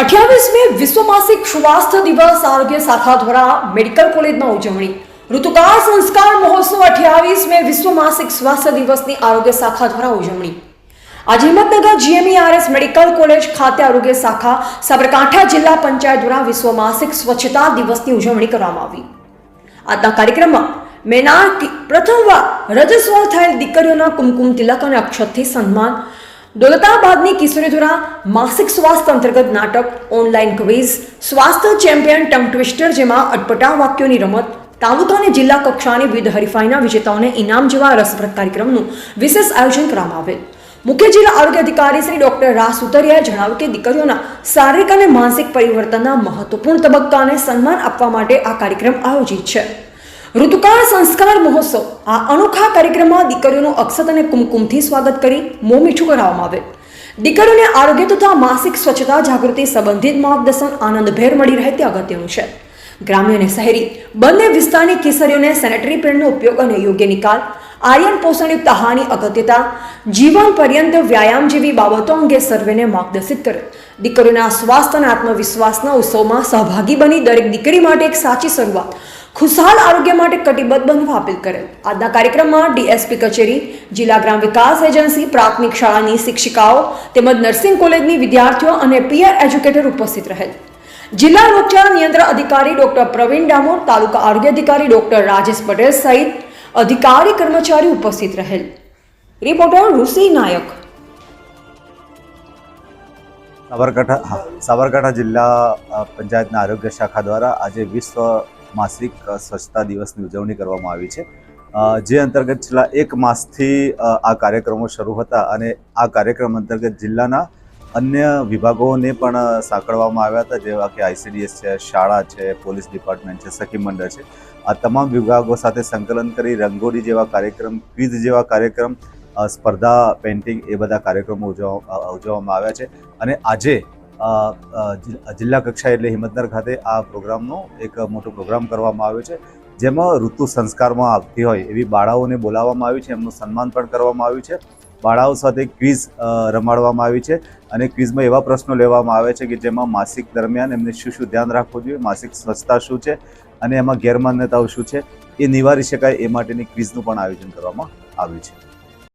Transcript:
અઠ્યાવીસમી વિશ્વ માસિક સ્વાસ્થ્ય દિવસ આરોગ્ય શાખા દ્વારા મેડિકલ કોલેજમાં ઉજવણી. ઋતુકાળ સંસ્કાર મહોત્સવ અઠ્યાવીસમી વિશ્વ માસિક સ્વાસ્થ્ય દિવસની આરોગ્ય શાખા દ્વારા ઉજવણી. આજે હિંમતનગર જીએમઈઆરએસ મેડિકલ કોલેજ ખાતે આરોગ્ય શાખા સાબરકાંઠા જિલ્લા પંચાયત દ્વારા વિશ્વ માસિક સ્વચ્છતા દિવસની ઉજવણી કરવામાં આવી. આજના કાર્યક્રમમાં મેના પ્રથમવાર રજસ્વ થયેલ દીકરીઓના કુમકુમ તિલક અને અક્ષતથી સન્માન દોલતાબાદની કિશોરીધુરા માસિક સ્વાસ્થ્ય અંતર્ગત નાટક, ઓનલાઈન ક્વિઝ, સ્વાસ્થ્ય ચેમ્પિયન ટંગ ટ્વિસ્ટર જેમાં અટપટા વાક્યોની રમત, તાલુકા અને જિલ્લા કક્ષાની વિવિધ હરીફાઈના વિજેતાઓને ઇનામ જેવા રસપ્રદ કાર્યક્રમનું વિશેષ આયોજન કરવામાં આવેલ. મુખ્ય જિલ્લા આરોગ્ય અધિકારી શ્રી ડોક્ટર રાસ સુતરિયાએ જણાવ્યું કે દીકરીઓના શારીરિક અને માનસિક પરિવર્તનના મહત્વપૂર્ણ તબક્કાને સન્માન આપવા માટે આ કાર્યક્રમ આયોજિત છે. ઋતુકાળ સંસ્કાર મહોત્સવ. આ અનોખા કાર્યક્રમમાં દીકરીઓનું અક્ષત અને કુમકુમથી સ્વાગત કરી મોં મીઠું કરાવવામાં આવે દીકરીઓને આરોગ્ય તથા માસિક સ્વચ્છતા જાગૃતિ સંબંધિત માર્ગદર્શન આનંદભેર મળી રહે તે અગત્યનું છે. ગ્રામ્ય અને શહેરી બંને વિસ્તારની કેસરીઓને સેનેટરી પેડનો ઉપયોગ અને યોગ્ય નિકાલ, આયન પોષણયુક્ત આહારની અગત્યતા, જીવન પર્યંત વ્યાયામ જેવી બાબતો અંગે સર્વેને માર્ગદર્શિત કરે દીકરીઓના સ્વાસ્થ્ય અને આત્મવિશ્વાસના ઉત્સવમાં સહભાગી બની દરેક દીકરી માટે એક સાચી શરૂઆત. ખુશહાલ આરોગ્ય માટે કટિબદ્ધ બનવા અપીલ કરેલ. આજના કાર્યક્રમમાં ડીએસપી કચેરી, જિલ્લા ગ્રામ વિકાસ એજન્સી, પ્રાથમિક શાળાની શિક્ષિકાઓ તેમજ નર્સિંગ કોલેજની વિદ્યાર્થીઓ અને પીઆર એજ્યુકેટર ઉપસ્થિત રહેલ. જિલ્લા રોગચાળા નિયંત્રણ અધિકારી ડોક્ટર પ્રવીણ ડામોર, તાલુકા આરોગ્ય અધિકારી ડોક્ટર રાજેશ પટેલ સહિત અધિકારી કર્મચારી ઉપસ્થિત રહેલ. રિપોર્ટર ઋષિ નાયક. સાબરકાંઠા સાબરકાંઠા જિલ્લા પંચાયતના આરોગ્ય શાખા દ્વારા આજે વિશ્વ માસિક સ્વચ્છતા દિવસની ઉજવણી કરવામાં આવી છે. જે અંતર્ગત છેલ્લા એક માસથી આ કાર્યક્રમો શરૂ હતા અને આ કાર્યક્રમ અંતર્ગત જિલ્લાના અન્ય વિભાગોને પણ સાંકળવામાં આવ્યા હતા. જેવા કે આઈસીડીએસ છે, શાળા છે, પોલીસ ડિપાર્ટમેન્ટ છે, સખી મંડળ છે. આ તમામ વિભાગો સાથે સંકલન કરી રંગોળી જેવા કાર્યક્રમ, ક્વિઝ જેવા કાર્યક્રમ સ્પર્ધા, પેઇન્ટિંગ એ બધા કાર્યક્રમો ઉજવવા ઉજવવામાં આવ્યા છે. અને આજે જિલ્લા કક્ષાએ એટલે હિંમતનગર ખાતે આ પ્રોગ્રામનો એક મોટો પ્રોગ્રામ કરવામાં આવ્યો છે. જેમાં ઋતુ સંસ્કારમાં આવતી હોય એવી બાળાઓને બોલાવવામાં આવી છે, એમનું સન્માન પણ કરવામાં આવ્યું છે. બાળાઓ સાથે ક્વિઝ રમાડવામાં આવી છે અને ક્વિઝમાં એવા પ્રશ્નો લેવામાં આવે છે કે જેમાં માસિક દરમિયાન એમને શું શું ધ્યાન રાખવું જોઈએ, માસિક સ્વચ્છતા શું છે અને એમાં ગેરમાન્યતાઓ શું છે એ નિવારી શકાય એ માટેની ક્વિઝનું પણ આયોજન કરવામાં આવ્યું છે.